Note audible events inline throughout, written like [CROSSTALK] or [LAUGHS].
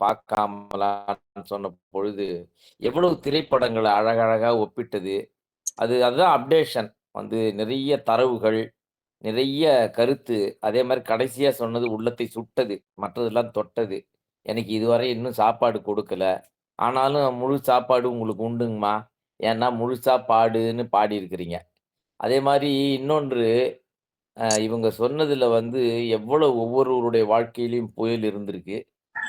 பார்க்காமலான்னு சொன்ன பொழுது, எவ்வளவு திரைப்படங்களை அழகழகாக ஒப்பிட்டது. அது அதுதான் அப்டேஷன். வந்து நிறைய தரவுகள், நிறைய கருத்து. அதே மாதிரி கடைசியாக சொன்னது உள்ளத்தை சுட்டது. மற்றதெல்லாம் தொட்டது. எனக்கு இதுவரை இன்னும் சாப்பாடு கொடுக்கல. ஆனாலும் முழு சாப்பாடு உங்களுக்கு உண்டுங்கம்மா. ஏன்னா முழு பாடுன்னு பாடியிருக்கிறீங்க. அதே மாதிரி இன்னொன்று, இவங்க சொன்னதில் வந்து எவ்வளோ ஒவ்வொருவருடைய வாழ்க்கையிலையும் புயல் இருந்திருக்கு.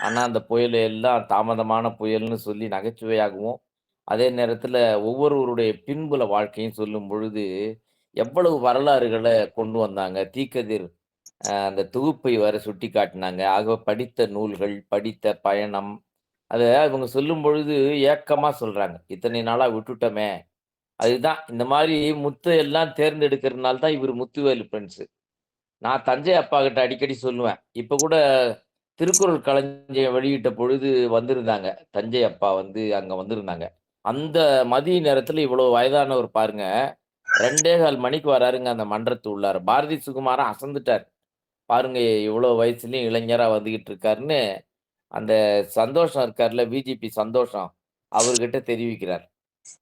ஆனா, அந்த புயல் எல்லாம் தாமதமான புயல்னு சொல்லி நகைச்சுவையாகவும், அதே நேரத்துல ஒவ்வொருவருடைய பின்புல வாழ்க்கையும் சொல்லும் பொழுது, எவ்வளவு வரலாறுகள கொண்டு வந்தாங்க. தீக்கதிர் அ அந்த தொகுப்பை வேற சுட்டிக்காட்டுனாங்க. ஆக படித்த நூல்கள், படித்த பயணம். அத இவங்க சொல்லும்பொழுது ஏக்கமா சொல்றாங்க. இத்தனை நாளா விட்டுட்டோமே! அதுதான் இந்த மாரி முத்த எல்லாம் தேர்ந்தெடுக்கிறனால தான் இவரு முத்துவேலு பிரெண்ட்ஸு. நான் தஞ்சை அப்பாகிட்ட அடிக்கடி சொல்லுவேன். இப்ப கூட திருக்குறள் களஞ்சியம் வெளியிட்ட பொழுது வந்திருந்தாங்க. தஞ்சை அப்பா வந்து அங்க வந்திருந்தாங்க. அந்த மதிய நேரத்துல இவ்வளோ வயதானவர் பாருங்க. 2 1/4 மணிக்கு வராருங்க அந்த மன்றத்து உள்ளார் பாரதி சுகுமாரன் அசந்துட்டார். பாருங்க இவ்வளோ வயசுலயும் இளைஞரா வந்துகிட்டு இருக்காருன்னு, அந்த சந்தோஷம் இருக்கார்ல, விஜிபி சந்தோஷம். அவர்கிட்ட தெரிவிக்கிறார்.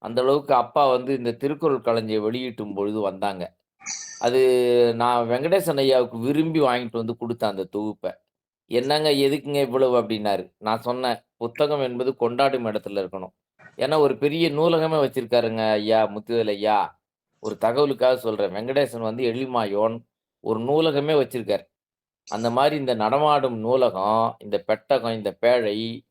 அந்த அளவுக்கு அப்பா வந்து இந்த திருக்குறள் களஞ்சியம் வெளியிட்டும் பொழுது வந்தாங்க. அது நான் வெங்கடேசன் ஐயாவுக்கு விரும்பி வாங்கிட்டு வந்து கொடுத்தேன் அந்த தொகுப்பை "என்னங்க எதுக்குங்க இவ்வளவு?" அப்படின்னாரு நான் சொன்னேன், "புத்தகம் என்பது கொண்டாடும் இடத்துல இருக்கணும்." ஏன்னா ஒரு பெரிய நூலகமே வச்சிருக்காருங்க ஐயா, முத்துவேலு ஐயா. ஒரு தகவலுக்காக சொல்றேன். வெங்கடேசன் வந்து எழில்மாயோன் ஒரு நூலகமே வச்சிருக்காரு. அந்த மாதிரி இந்த நடமாடும் நூலகம், இந்த பெட்டகம், இந்த பேழை,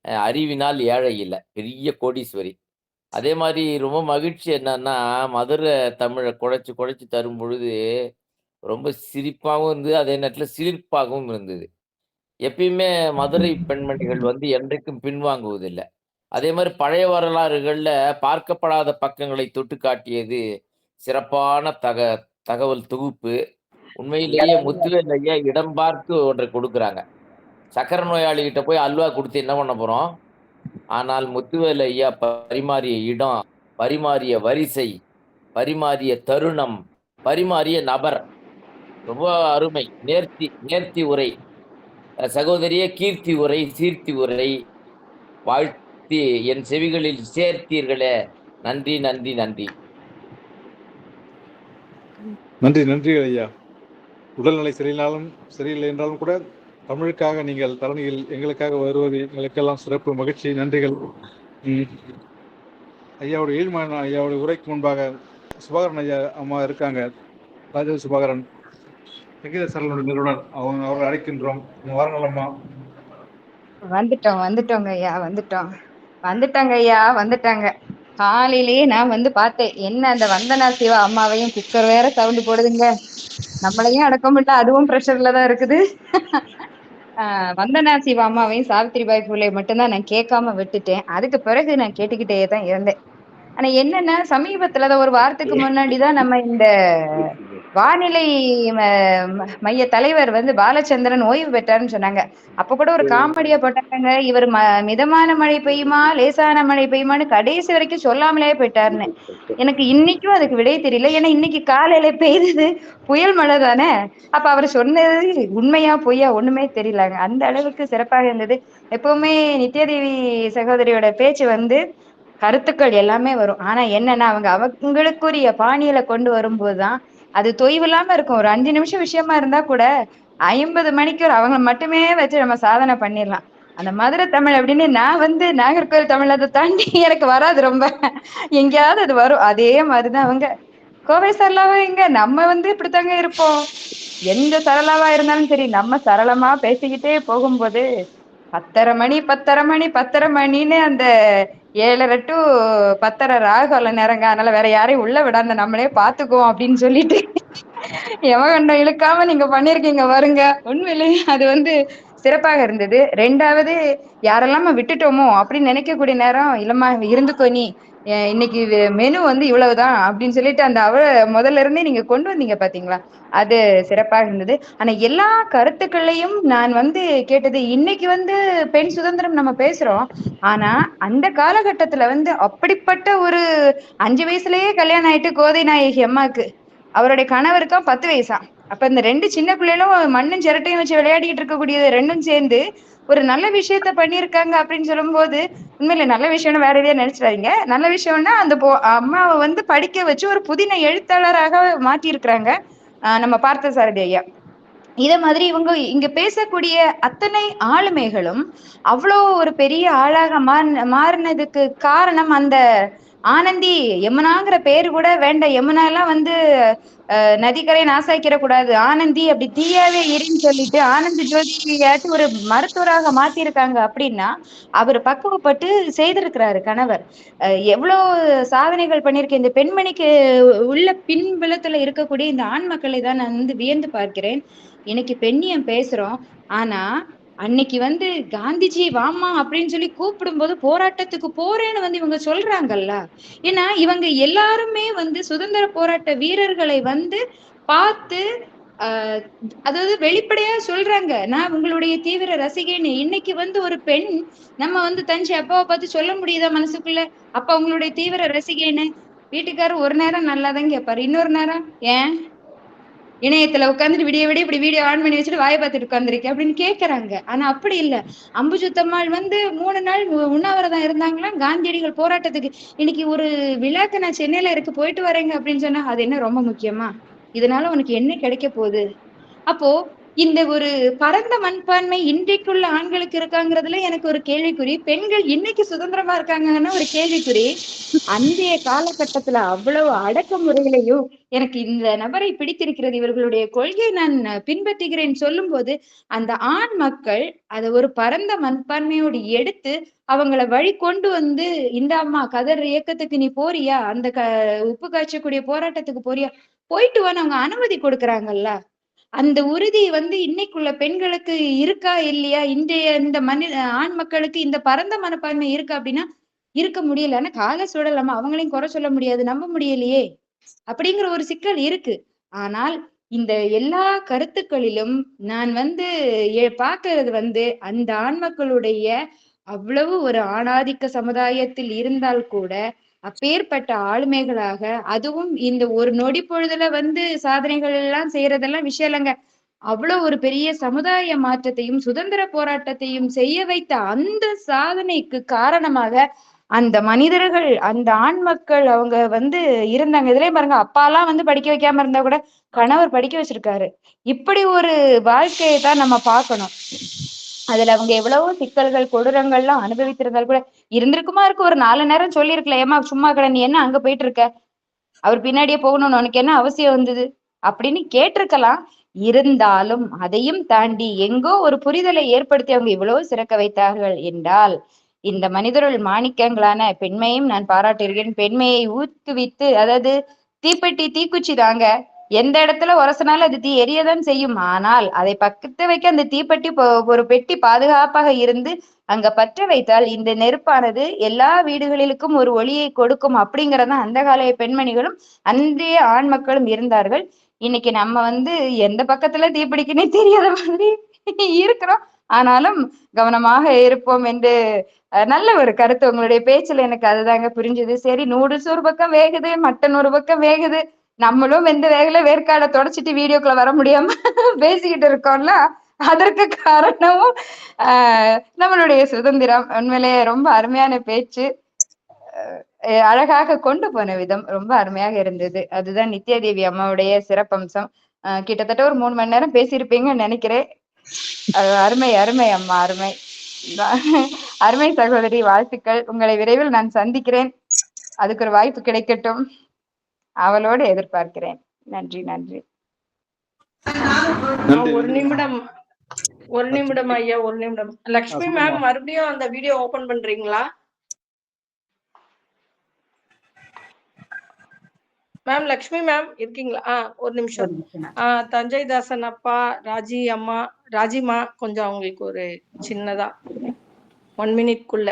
அறிவினால் ஏழை இல்லை பெரிய கோடீஸ்வரி. அதே மாதிரி ரொம்ப மகிழ்ச்சி என்னன்னா, தமிழை குழைச்சி குழைச்சி தரும் பொழுது ரொம்ப சிரிப்பாகவும் இருந்தது. அதே நேரத்தில் சிலிர்ப்பாகவும் இருந்தது. எப்பயுமே மதுரை பெண்மணிகள் வந்து என்றைக்கும் பின்வாங்குவதில்ல. அதே மாரி பழைய வரலாறுகள்ல பார்க்கப்படாத பக்கங்களை தொட்டு காட்டியது சிறப்பான தக தகவல் தொகுப்பு. உண்மையிலேயே முத்துவேலு ஐயா இடம் பார்த்து ஒன்றை கொடுக்குறாங்க. சர்க்கரை நோயாளிகிட்ட போய் அல்வா குடுத்து என்ன பண்ண போறோம்? ஆனால் முத்துவேலு ஐயா பரிமாறிய இடம், பரிமாறிய வரிசை, பரிமாறிய தருணம், பரிமாறிய நபர். ரொம்ப அருமை. நேர்த்தி நேர்த்தி உரை. சகோதரிய கீர்த்தி உரை, சீர்த்தி உரை. வாழ்த்தி என் செவிகளில் சேர்த்தீர்களே! நன்றி, நன்றி, நன்றி. நன்றி, நன்றி ஐயா. உடல்நிலை சரியினாலும் சரியில்லை என்றாலும் கூட, தமிழுக்காக நீங்கள் தரணியில் எங்களுக்காக வருவது எங்களுக்கெல்லாம் சிறப்பு மகிழ்ச்சி. நன்றிகள். ம். ஐயாவுடைய ஐயாவோட ஐயாவுடைய உரைக்கு முன்பாக சுபாகரன் ஐயா அம்மா இருக்காங்க. ராஜ சுபாகரன். சங்கீத சரளனுடைய நிறுவனர். அவங்க அவர்களை அழைக்கின்றோம். வாருங்கள் வந்துட்டோம், வந்துட்டோங்க ஐயா, வந்துட்டோம். வந்துட்டாங்க ஐயா, வந்துட்டாங்க. காலையிலேயே நான் வந்து பார்த்தேன். என்ன அந்த வந்தனா சிவா அம்மாவையும் குக்கர் வேற சவுண்டு போடுதுங்க. நம்மளையும் அடக்க முடியல, அதுவும் ப்ரெஷர்ல தான் இருக்குது. வந்தனா சிவா அம்மாவையும் சாவித்திரி பாய் மட்டும் மட்டும்தான் நான் கேட்காம விட்டுட்டேன். அதுக்கு பிறகு நான் கேட்டுக்கிட்டே தான் இருந்தேன். ஆனா என்னன்னா, சமீபத்துல ஒரு வாரத்துக்கு முன்னாடி தான் நம்ம இந்த வானிலை மைய தலைவர் வந்து பாலச்சந்திரன் ஓய்வு பெற்றார்ன்னு சொன்னாங்க. அப்ப கூட ஒரு காமெடியா போட்டாங்கங்க. இவர் ம மிதமான மழை பெய்யுமா, லேசான மழை பெய்யுமான்னு கடைசி வரைக்கும் சொல்லாமலே போயிட்டாருன்னு. எனக்கு இன்னைக்கும் அதுக்கு விடை தெரியல. ஏன்னா இன்னைக்கு காலையில பெய்தது புயல் மழை தானே! அப்ப அவரு சொன்னது உண்மையா, பொய்யா ஒண்ணுமே தெரியலங்க. அந்த அளவுக்கு சிறப்பாக இருந்தது. எப்பவுமே நித்யாதேவி சகோதரியோட பேச்சு வந்து கருத்துக்கள் எல்லாமே வரும். ஆனா என்னன்னா, அவங்க அவங்களுக்குரிய பாணியில கொண்டு வரும்போது தான், அது தொய்வில்லாம இருக்கும். ஒரு அஞ்சு நிமிஷம் விஷயமா இருந்தா கூட, ஐம்பது மணிக்கு ஒரு அவங்களை மட்டுமே வச்சு நம்ம சாதனை பண்ணிடலாம் அந்த மதுரை தமிழ் அப்படின்னு நான் வந்து நாகர்கோவில் தமிழ் அதை தாண்டி [LAUGHS] எனக்கு வராது ரொம்ப. எங்கேயாவது அது வரும். அதே மாதிரிதான் தான் அவங்க. கோவை சரளாவா எங்க? நம்ம வந்து இப்படித்தாங்க இருப்போம். எந்த சரளாவா இருந்தாலும் சரி, நம்ம சரளமா பேசிக்கிட்டே போகும்போது, பத்தரை மணி, பத்தரை மணி, பத்தரை மணின்னு அந்த 7:30 டூ 10:30 ராகு நேரங்க. அதனால வேற யாரையும் உள்ள விடாத நம்மளே பார்த்துக்குவோம் அப்படின்னு சொல்லிட்டு, எவகண்டம் இழுக்காம நீங்க பண்ணியிருக்கீங்க பாருங்க. உண்மையிலேயே அது வந்து சிறப்பாக இருந்தது. ரெண்டாவது யாரெல்லாம் விட்டுட்டோமோ அப்படின்னு நினைக்கக்கூடிய நேரம், இல்லம்மா இருந்துக்கோ நீ. இன்னைக்கு மெனு வந்து இவ்வளவுதான் அப்படின்னு சொல்லிட்டு அந்த அவ முதல்ல இருந்தே நீங்க கொண்டு வந்தீங்க பார்த்தீங்களா? அது சிறப்பாக இருந்தது. ஆனா எல்லா கருத்துக்களையும் நான் வந்து கேட்டது இன்னைக்கு வந்து பெண் சுதந்திரம் நம்ம பேசுறோம். ஆனா அந்த காலகட்டத்துல வந்து அப்படிப்பட்ட ஒரு அஞ்சு வயசுலயே கல்யாணம் ஆயிட்டு கோதை நாயகி அம்மாக்கு. அவருடைய கணவருக்கும் பத்து வயசா அப்ப இந்த ரெண்டு சின்ன பிள்ளைகளும் மண்ணும் சிரட்டையும் வச்சு விளையாடிட்டு இருக்கக்கூடியது ரெண்டும் சேர்ந்து, ஒரு நல்ல விஷயத்த பண்ணியிருக்காங்க அப்படின்னு சொல்லும்போது உண்மையில நல்ல விஷயம்னு வேற எதையா நினைச்சிடாதீங்க. நல்ல விஷயம்னா அந்த போ அம்மாவை வந்து படிக்க வச்சு ஒரு புதின எழுத்தாளராக மாற்றியிருக்கிறாங்க நம்ம பார்த்த சாரதி ஐயா. இதே மாதிரி இவங்க இங்க பேசக்கூடிய அத்தனை ஆளுமைகளும் அவ்வளோ ஒரு பெரிய ஆளாக மாறின மாறினதுக்கு காரணம் அந்த ஆனந்தி யமுனாங்கிற பேரு கூட வேண்டாம். யமுனா எல்லாம் வந்து நதிக்கரை நாசாக்கிற கூடாது ஆனந்தி அப்படி தீயாவே இருன்னு சொல்லிட்டு ஆனந்தி ஜோதியாட்டு ஒரு மருத்துவராக மாத்திருக்காங்க அப்படின்னா அவர் பக்குவப்பட்டு செய்திருக்கிறாரு கணவர். எவ்வளோ எவ்வளவு சாதனைகள் பண்ணிருக்க இந்த பெண்மணிக்கு உள்ள பின்புலத்துல இருக்கக்கூடிய இந்த ஆண் மக்களை தான் நான் வந்து வியந்து பார்க்கிறேன். இன்னைக்கு பெண்ணியம் பேசுறோம். ஆனா அன்னைக்கு வந்து காந்திஜி வாமா அப்படின்னு சொல்லி கூப்பிடும் போது போராட்டத்துக்கு போறேன்னு வந்து இவங்க சொல்றாங்கல்ல. ஏன்னா இவங்க எல்லாருமே வந்து சுதந்திர போராட்ட வீரர்களை வந்து பார்த்து ஆஹ் அதாவது வெளிப்படையா சொல்றாங்க. நான் உங்களுடைய தீவிர ரசிகைன்னு. இன்னைக்கு வந்து ஒரு பெண் நம்ம வந்து தஞ்சை அப்பாவை பார்த்து சொல்ல முடியுதா மனசுக்குள்ள? அப்பா உங்களுடைய தீவிர ரசிகைன்னு. வீட்டுக்காரர் ஒரு நேரம் நல்லாதான் கேட்பாரு இன்னொரு நேரம் ஏன்? இணையத்துல உட்காந்துட்டு விடிய விடிய இப்படி வீடியோ ஆன் பண்ணி வச்சுட்டு வாயை பார்த்துட்டு உட்காந்துருக்கேன் அப்படின்னு கேக்குறாங்க. ஆனா அப்படி இல்ல. அம்புஜுத்தம்மாள் வந்து மூணு நாள் உண்ணாவிரதம் இருந்தாங்களாம் காந்தியடிகள் போராட்டத்துக்கு இன்னைக்கு ஒரு விழாக்கு நான் சென்னையில இருக்கு போயிட்டு வரேங்க அப்படின்னு சொன்னா அது என்ன ரொம்ப முக்கியமா? இதனால உனக்கு என்ன கிடைக்க போகுது? அப்போ இந்த ஒரு பரந்த மண்பான்மை இன்றைக்குள்ள ஆண்களுக்கு இருக்காங்கிறதுல எனக்கு ஒரு கேள்விக்குறி. பெண்கள் இன்னைக்கு சுதந்திரமா இருக்காங்கன்னா ஒரு கேள்விக்குறி. அந்தைய காலகட்டத்துல அவ்வளவு அடக்குமுறைகளையும் எனக்கு இந்த நபரை பிடித்திருக்கிறது இவர்களுடைய கொள்கையை நான் பின்பற்றுகிறேன் சொல்லும் போது அந்த ஆண் மக்கள் அதை ஒரு பரந்த மண்பான்மையோடு எடுத்து அவங்களை வழி கொண்டு வந்து இந்த அம்மா கதர் இயக்கத்துக்கு நீ போறியா? அந்த க உப்பு காய்ச்சக்கூடிய போராட்டத்துக்கு போறியா? போயிட்டு வான்னு அவங்க அனுமதி கொடுக்குறாங்கல்ல. அந்த உறுதி வந்து இன்னைக்குள்ள பெண்களுக்கு இருக்கா இல்லையா? இன்றைய இந்த மனி ஆண் மக்களுக்கு இந்த பரந்த மனப்பான்மை இருக்கா அப்படின்னா இருக்க முடியல. ஆனா கால சூழல் நம்ம அவங்களையும் குறை சொல்ல முடியாது. நம்ப முடியலையே. அப்படிங்கிற ஒரு சிக்கல் இருக்கு. ஆனால் இந்த எல்லா கருத்துக்களிலும் நான் வந்து பாக்குறது வந்து அந்த ஆண் மக்களுடைய அவ்வளவு ஒரு ஆணாதிக்க சமுதாயத்தில் இருந்தால் கூட அப்பேற்பட்ட ஆளுமைகளாக அதுவும் இந்த ஒரு நொடி பொழுதுல வந்து சாதனைகள் எல்லாம் செய்யறதெல்லாம் விஷயம் இல்லைங்க. அவ்வளவு ஒரு பெரிய சமுதாய மாற்றத்தையும் சுதந்திர போராட்டத்தையும் செய்ய வைத்த அந்த சாதனைக்கு காரணமாக அந்த மனிதர்கள் அந்த ஆண் மக்கள் அவங்க வந்து இருந்தாங்க. இதுலயே பாருங்க அப்பாலாம் வந்து படிக்க வைக்காம இருந்தா கூட கணவர் படிக்க வச்சிருக்காரு. இப்படி ஒரு வாழ்க்கையை தான் நம்ம பார்க்கணும். அதுல அவங்க எவ்வளவோ சிக்கல்கள் கொடூரங்கள்லாம் அனுபவித்திருந்தால் கூட இருந்திருக்குமா? இருக்கு ஒரு நாலு நேரம் சொல்லியிருக்கல. ஏமா சும்மா கடை நீ என்ன அங்க போயிட்டு இருக்க? அவர் பின்னாடியே போகணும்னு உனக்கு என்ன அவசியம் வந்தது? அப்படின்னு கேட்டிருக்கலாம். இருந்தாலும் அதையும் தாண்டி எங்கோ ஒரு புரிதலை ஏற்படுத்தி அவங்க இவ்வளவு சிறக்க வைத்தார்கள் என்றால் இந்த மனிதருள் மாணிக்கங்களான பெண்மையும் நான் பாராட்டுகிறேன். பெண்மையை ஊக்குவித்து அதாவது தீப்பெட்டி தீக்குச்சி தாங்க. எந்த இடத்துல உரசினாலும் அது தீ எரியதான் செய்யும். ஆனால் அதை பக்கத்து வைக்க அந்த தீப்பெட்டி ஒரு பெட்டி பாதுகாப்பாக இருந்து அங்க பற்ற வைத்தால் இந்த நெருப்பானது எல்லா வீடுகளிலுக்கும் ஒரு ஒளியை கொடுக்கும் அப்படிங்கறத அந்த கால பெண்மணிகளும் அன்றைய ஆண் மக்களும் இருந்தார்கள். இன்னைக்கு நம்ம வந்து எந்த பக்கத்துல தீப்பிடிக்குன்னே தெரியாத மாதிரி இருக்கிறோம். ஆனாலும் கவனமாக இருப்போம் என்று நல்ல ஒரு கருத்து உங்களுடைய பேச்சுல எனக்கு அதுதாங்க புரிஞ்சுது. சரி நூடுல்ஸ் ஒரு பக்கம் வேகுது மட்டன் ஒரு பக்கம் வேகுது. நம்மளும் எந்த வேகல வேர்க்காடை தொடச்சிட்டு வீடியோக்குள்ள வர முடியாம [LAUGHS] பேசிக்கிட்டு இருக்கோம்ல அதற்கு காரணமும் ஆஹ் நம்மளுடைய சுதந்திரம். உண்மையிலேயே ரொம்ப அருமையான பேச்சு. அழகாக கொண்டு போன விதம். ரொம்ப அருமையாக இருந்தது. அதுதான் நித்யா தேவி அம்மாவுடைய சிறப்பம்சம். ஆஹ் கிட்டத்தட்ட ஒரு மூணு மணி நேரம் பேசியிருப்பீங்கன்னு நினைக்கிறேன். அருமை அருமை அம்மா அருமை. அருமை சகோதரி வாழ்த்துக்கள். உங்களை விரைவில் நான் சந்திக்கிறேன். அதுக்கு ஒரு வாய்ப்பு கிடைக்கட்டும். அவளோடு எதிர்பார்க்கிறேன். நன்றி நன்றி. ஒரு நிமிடம் ஒரு நிமிடம் ஐயா ஒரு நிமிடம். லக்ஷ்மி மேம் மறுபடியும் அந்த வீடியோ ஓபன் பண்றீங்களா? மேம் லக்ஷ்மி மேம் இருக்கீங்களா? ஆ ஒரு நிமிஷம். ஆ தஞ்சை தாசன் அப்பா ராஜி அம்மா ராஜிமா கொஞ்சம் அவங்களுக்கு ஒரு சின்னதா ஒன் மினிட்குள்ள